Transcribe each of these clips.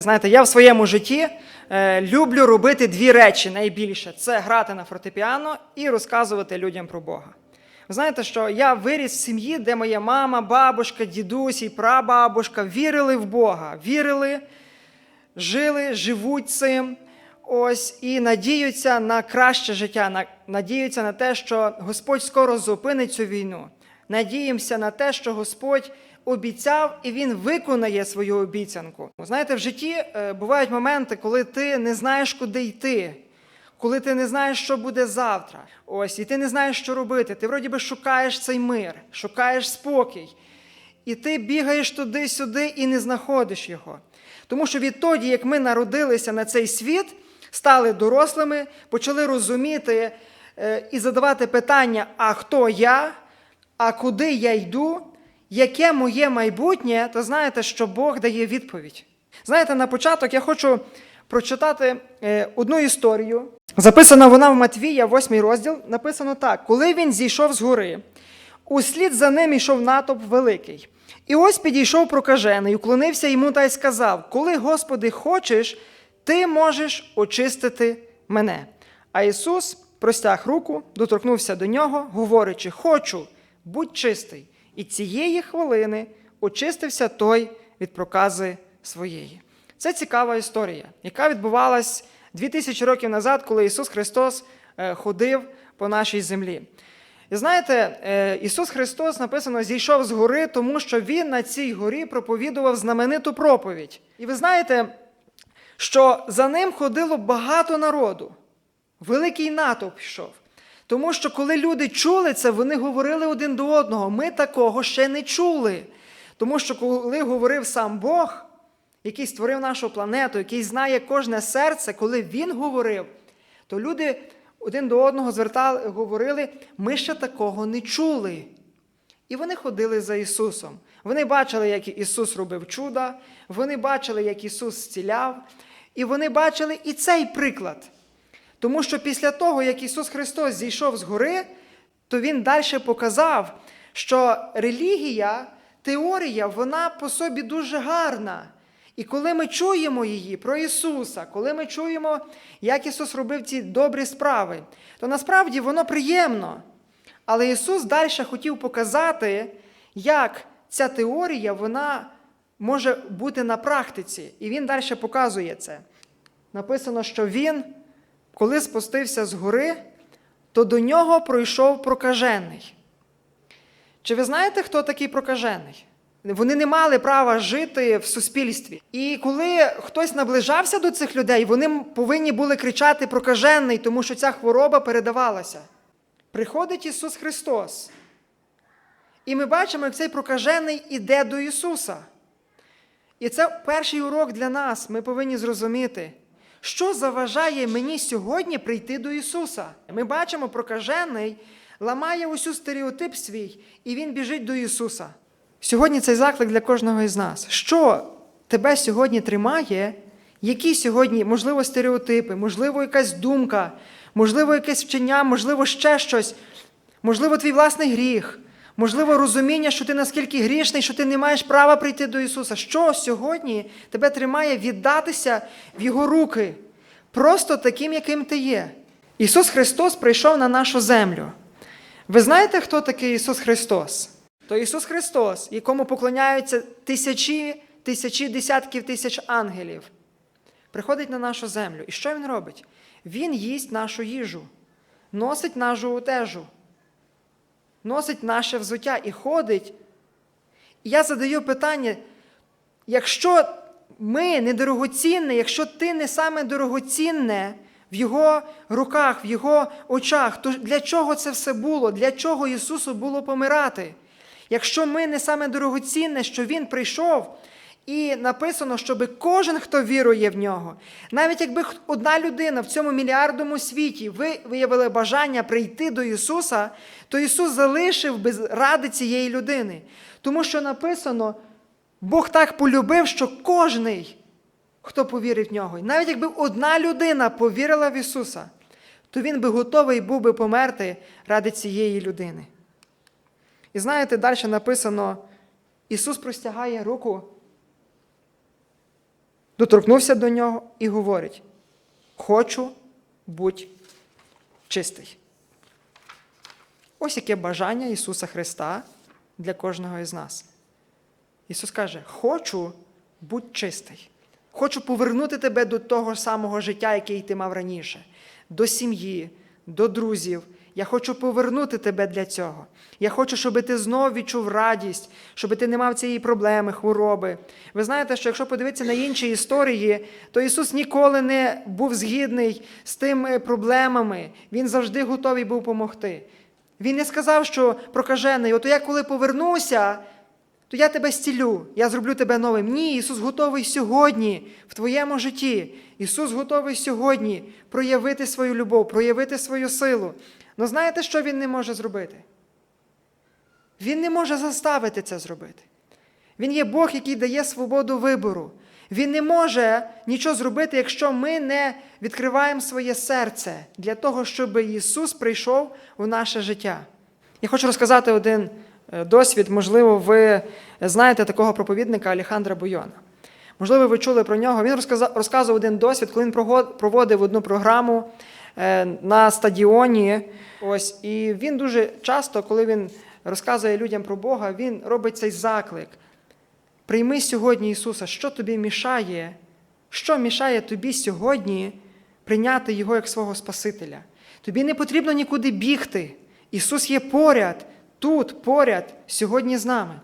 Знаєте, я в своєму житті е, люблю робити дві речі найбільше: це грати на фортепіано і розказувати людям про Бога. Ви знаєте, що я виріс в сім'ї, де моя мама, бабушка, дідусь і прабабушка вірили в Бога, вірили, жили, живуть цим. Ось і надіються на краще життя, на, надіються на те, що Господь скоро зупинить цю війну. Надіємося на те, що Господь обіцяв і Він виконає свою обіцянку. Знаєте, в житті е, бувають моменти, коли ти не знаєш, куди йти, коли ти не знаєш, що буде завтра. Ось, і ти не знаєш, що робити. Ти вроді би шукаєш цей мир, шукаєш спокій. І ти бігаєш туди-сюди і не знаходиш його. Тому що відтоді, як ми народилися на цей світ, стали дорослими, почали розуміти е, і задавати питання: а хто я, а куди я йду, яке моє майбутнє, то знаєте, що Бог дає відповідь. Знаєте, на початок я хочу прочитати е, одну історію. Записана вона в Матвія, 8 розділ. Написано так: коли він зійшов з гори, услід за ним йшов натовп великий. І ось підійшов прокажений, уклонився йому та й сказав: Коли, Господи, хочеш, ти можеш очистити мене. А Ісус простяг руку, доторкнувся до нього, говорячи: Хочу, будь чистий. І цієї хвилини очистився той від прокази своєї. Це цікава історія, яка відбувалась 2000 років назад, коли Ісус Христос е, ходив по нашій землі. І знаєте, е, Ісус Христос написано зійшов з гори, тому що Він на цій горі проповідував знамениту проповідь. І ви знаєте, що за ним ходило багато народу. Великий натовп йшов. Тому що коли люди чули це, вони говорили один до одного. Ми такого ще не чули. Тому що коли говорив сам Бог, який створив нашу планету, який знає кожне серце, коли він говорив, то люди один до одного звертали, говорили, ми ще такого не чули. І вони ходили за Ісусом. Вони бачили, як Ісус робив чуда, вони бачили, як Ісус зціляв, і вони бачили і цей приклад. Тому що після того, як Ісус Христос зійшов з гори, то Він далі показав, що релігія, теорія, вона по собі дуже гарна. І коли ми чуємо її про Ісуса, коли ми чуємо, як Ісус робив ці добрі справи, то насправді воно приємно. Але Ісус далі хотів показати, як ця теорія вона може бути на практиці. І Він далі показує це. Написано, що Він, коли спустився з гори, то до нього пройшов прокажений. Чи ви знаєте, хто такий прокажений? Вони не мали права жити в суспільстві. І коли хтось наближався до цих людей, вони повинні були кричати прокажений, тому що ця хвороба передавалася. Приходить Ісус Христос. І ми бачимо, як цей прокажений іде до Ісуса. І це перший урок для нас. Ми повинні зрозуміти, що заважає мені сьогодні прийти до Ісуса. Ми бачимо, прокажений ламає усю стереотип свій, і Він біжить до Ісуса. Сьогодні цей заклик для кожного із нас. Що тебе сьогодні тримає? Які сьогодні, можливо, стереотипи, можливо, якась думка, можливо, якесь вчення, можливо, ще щось, можливо, твій власний гріх, можливо, розуміння, що ти наскільки грішний, що ти не маєш права прийти до Ісуса. Що сьогодні тебе тримає віддатися в Його руки, просто таким, яким ти є? Ісус Христос прийшов на нашу землю. Ви знаєте, хто такий Ісус Христос? То Ісус Христос, якому поклоняються тисячі, тисячі, десятків тисяч ангелів, приходить на нашу землю. І що Він робить? Він їсть нашу їжу, носить нашу одежу, носить наше взуття і ходить. І я задаю питання: якщо ми не дорогоцінне, якщо ти не саме дорогоцінне в Його руках, в Його очах, то для чого це все було? Для чого Ісусу було помирати? Якщо ми не саме дорогоцінне, що Він прийшов, і написано, щоб кожен, хто вірує в нього, навіть якби одна людина в цьому мільярдному світі ви виявили бажання прийти до Ісуса, то Ісус залишив без ради цієї людини. Тому що написано, Бог так полюбив, що кожний, хто повірив в нього, навіть якби одна людина повірила в Ісуса, то Він би готовий був би померти ради цієї людини. І знаєте, далі написано: Ісус простягає руку доторкнувся до нього і говорить: Хочу будь чистий. Ось яке бажання Ісуса Христа для кожного із нас. Ісус каже: Хочу будь чистий. Хочу повернути тебе до того самого життя, яке ти мав раніше, до сім'ї, до друзів. Я хочу повернути тебе для цього. Я хочу, щоб ти знов відчув радість, щоб ти не мав цієї проблеми, хвороби. Ви знаєте, що якщо подивитися на інші історії, то Ісус ніколи не був згідний з тими проблемами. Він завжди готовий був допомогти. Він не сказав, що прокажений, ото я коли повернуся, то я тебе зцілю, я зроблю тебе новим. Ні, Ісус готовий сьогодні в твоєму житті. Ісус готовий сьогодні проявити свою любов, проявити свою силу. Ну знаєте, що Він не може зробити? Він не може заставити це зробити. Він є Бог, який дає свободу вибору. Він не може нічого зробити, якщо ми не відкриваємо своє серце для того, щоб Ісус прийшов у наше життя. Я хочу розказати один досвід. Можливо, ви знаєте такого проповідника Алехандра Бойона. Можливо, ви чули про нього. Він розказував один досвід, коли він проводив одну програму е, на стадіоні. Ось, і він дуже часто, коли він розказує людям про Бога, він робить цей заклик. Прийми сьогодні Ісуса, що тобі мішає, що мішає тобі сьогодні прийняти Його як свого Спасителя. Тобі не потрібно нікуди бігти. Ісус є поряд, тут, поряд, сьогодні з нами.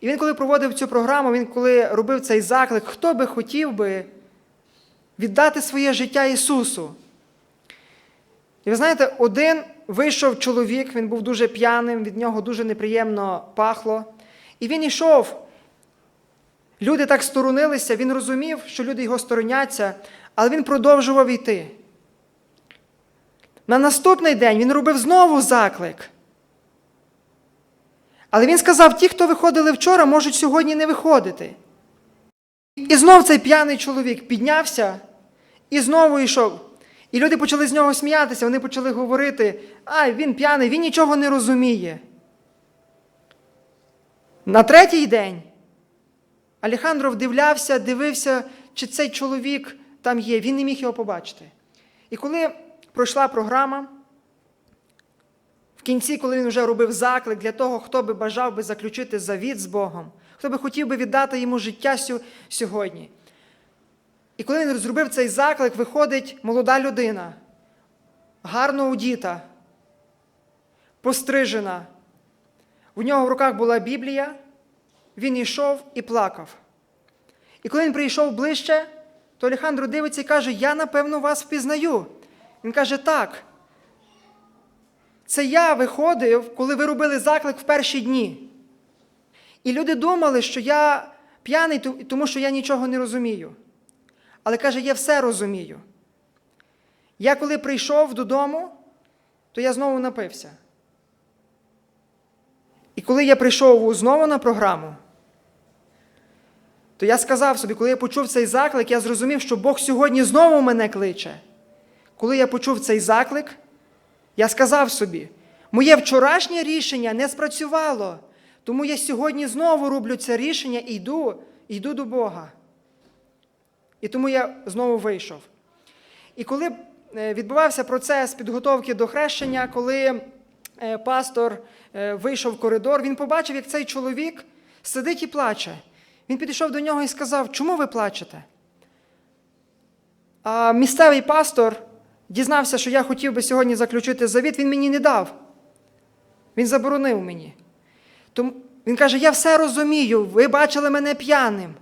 І він, коли проводив цю програму, він коли робив цей заклик, хто би хотів би віддати своє життя Ісусу. І ви знаєте, один вийшов чоловік, він був дуже п'яним, від нього дуже неприємно пахло. І він йшов. Люди так сторонилися, він розумів, що люди його стороняться, але він продовжував йти. На наступний день він робив знову заклик. Але він сказав: ті, хто виходили вчора, можуть сьогодні не виходити. І знов цей п'яний чоловік піднявся і знову йшов. І люди почали з нього сміятися, вони почали говорити: ай, він п'яний, він нічого не розуміє. На третій день Алехандро вдивлявся, дивився, чи цей чоловік там є. Він не міг його побачити. І коли пройшла програма, кінці, коли він вже робив заклик для того, хто би бажав би заключити завіт з Богом, хто би хотів би віддати йому життя сьогодні. І коли він зробив цей заклик, виходить молода людина, гарно удіта, пострижена. У нього в руках була Біблія, він йшов і плакав. І коли він прийшов ближче, то Олександр дивиться і каже: Я, напевно, вас впізнаю. Він каже, так. Це я виходив, коли ви робили заклик в перші дні. І люди думали, що я п'яний, тому що я нічого не розумію. Але каже, я все розумію. Я коли прийшов додому, то я знову напився. І коли я прийшов знову на програму, то я сказав собі, коли я почув цей заклик, я зрозумів, що Бог сьогодні знову мене кличе. Коли я почув цей заклик, я сказав собі, моє вчорашнє рішення не спрацювало, тому я сьогодні знову роблю це рішення і йду, йду до Бога. І тому я знову вийшов. І коли е, відбувався процес підготовки до хрещення, коли е, пастор е, вийшов в коридор, він побачив, як цей чоловік сидить і плаче. Він підійшов до нього і сказав, чому ви плачете? А місцевий пастор дізнався, що я хотів би сьогодні заключити завіт, він мені не дав. Він заборонив мені. Тому він каже: Я все розумію, ви бачили мене п'яним.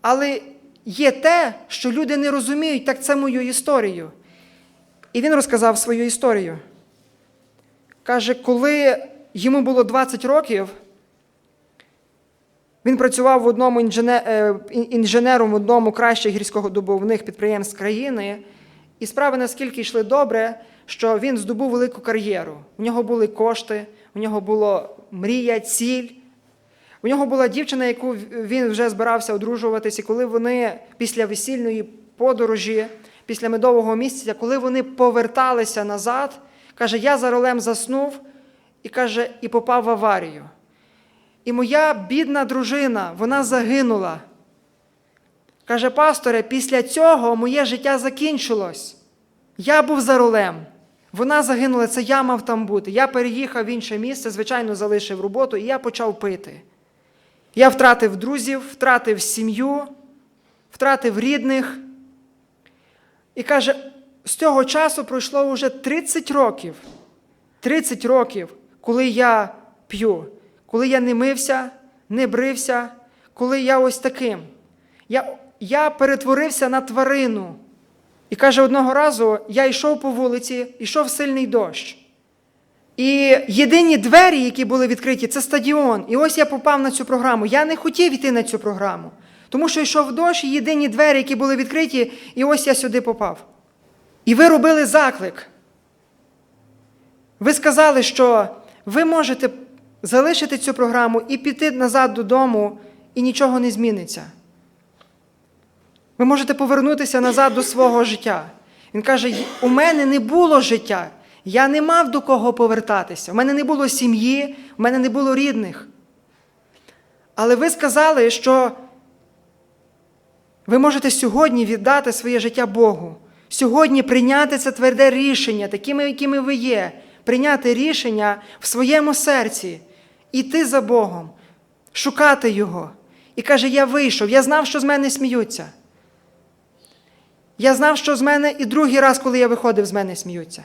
Але є те, що люди не розуміють, так це мою історію. І він розказав свою історію. Каже, коли йому було 20 років, він працював в одному е, ін- інженером в одному кращих гірськодобувних підприємств країни, і справи наскільки йшли добре, що він здобув велику кар'єру. У нього були кошти, у нього була мрія, ціль. У нього була дівчина, яку він вже збирався одружуватись, і коли вони після весільної подорожі, після медового місяця, коли вони поверталися назад, каже, я за ролем заснув і каже, і попав в аварію. І моя бідна дружина, вона загинула. Каже, пасторе, після цього моє життя закінчилось. Я був за рулем. Вона загинула, це я мав там бути. Я переїхав в інше місце, звичайно, залишив роботу, і я почав пити. Я втратив друзів, втратив сім'ю, втратив рідних. І каже, з цього часу пройшло вже 30 років. 30 років, коли я п'ю, коли я не мився, не брився, коли я ось таким. Я, я перетворився на тварину. І каже, одного разу я йшов по вулиці, йшов сильний дощ. І єдині двері, які були відкриті, це стадіон. І ось я попав на цю програму. Я не хотів йти на цю програму, тому що йшов дощ, і єдині двері, які були відкриті, і ось я сюди попав. І ви робили заклик. Ви сказали, що ви можете залишити цю програму і піти назад додому, і нічого не зміниться. Ви можете повернутися назад до свого життя. Він каже: у мене не було життя, я не мав до кого повертатися. У мене не було сім'ї, у мене не було рідних. Але ви сказали, що ви можете сьогодні віддати своє життя Богу. Сьогодні прийняти це тверде рішення, такими, якими ви є, прийняти рішення в своєму серці, іти за Богом, шукати Його. І каже: Я вийшов, я знав, що з мене сміються. Я знав, що з мене і другий раз, коли я виходив, з мене сміються.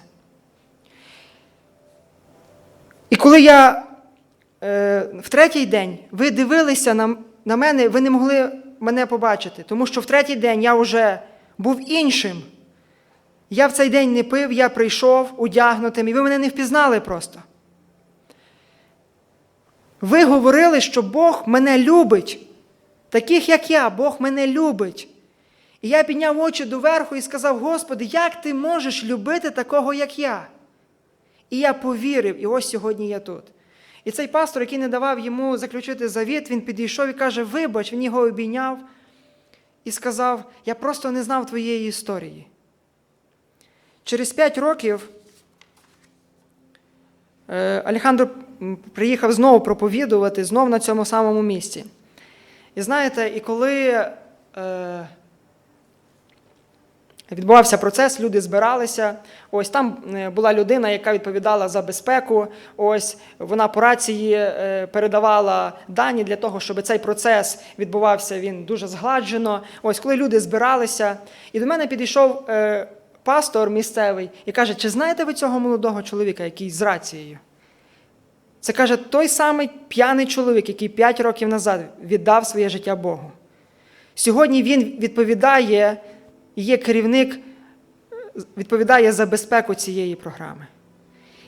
І коли я е, в третій день ви дивилися на, на мене, ви не могли мене побачити, тому що в третій день я вже був іншим. Я в цей день не пив, я прийшов одягнутим, і ви мене не впізнали просто. Ви говорили, що Бог мене любить, таких як я, Бог мене любить. І я підняв очі доверху і сказав: Господи, як ти можеш любити такого, як я? І я повірив, і ось сьогодні я тут. І цей пастор, який не давав йому заключити завіт, він підійшов і каже: Вибач, він його обійняв і сказав: Я просто не знав твоєї історії. Через п'ять років е, Алехандро приїхав знову проповідувати, знову на цьому самому місці. І знаєте, і коли е, відбувався процес, люди збиралися. Ось там е, була людина, яка відповідала за безпеку. Ось вона по рації е, передавала дані для того, щоб цей процес відбувався він дуже згладжено. Ось коли люди збиралися, і до мене підійшов е, пастор місцевий і каже: Чи знаєте ви цього молодого чоловіка, який з рацією? Це каже той самий п'яний чоловік, який п'ять років назад віддав своє життя Богу. Сьогодні він відповідає, і є керівник, відповідає за безпеку цієї програми.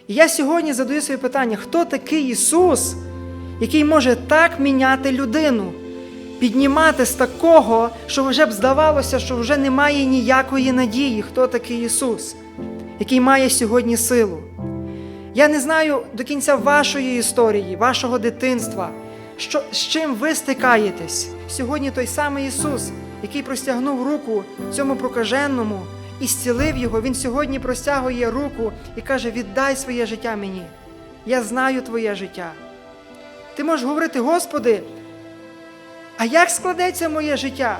І я сьогодні задаю собі питання, хто такий Ісус, який може так міняти людину, піднімати з такого, що вже б здавалося, що вже немає ніякої надії, хто такий Ісус, який має сьогодні силу. Я не знаю до кінця вашої історії, вашого дитинства, що, з чим ви стикаєтесь. Сьогодні той самий Ісус, який простягнув руку цьому прокаженному і зцілив його, Він сьогодні простягує руку і каже: Віддай своє життя мені. Я знаю твоє життя. Ти можеш говорити, Господи, а як складеться моє життя?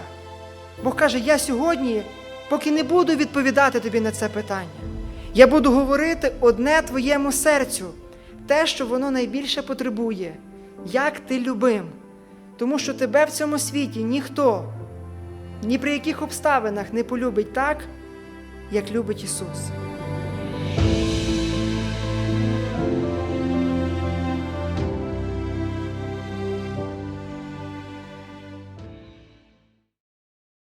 Бог каже, я сьогодні, поки не буду відповідати тобі на це питання. Я буду говорити одне твоєму серцю, те, що воно найбільше потребує, як ти любим. Тому що тебе в цьому світі ніхто, ні при яких обставинах не полюбить так, як любить Ісус.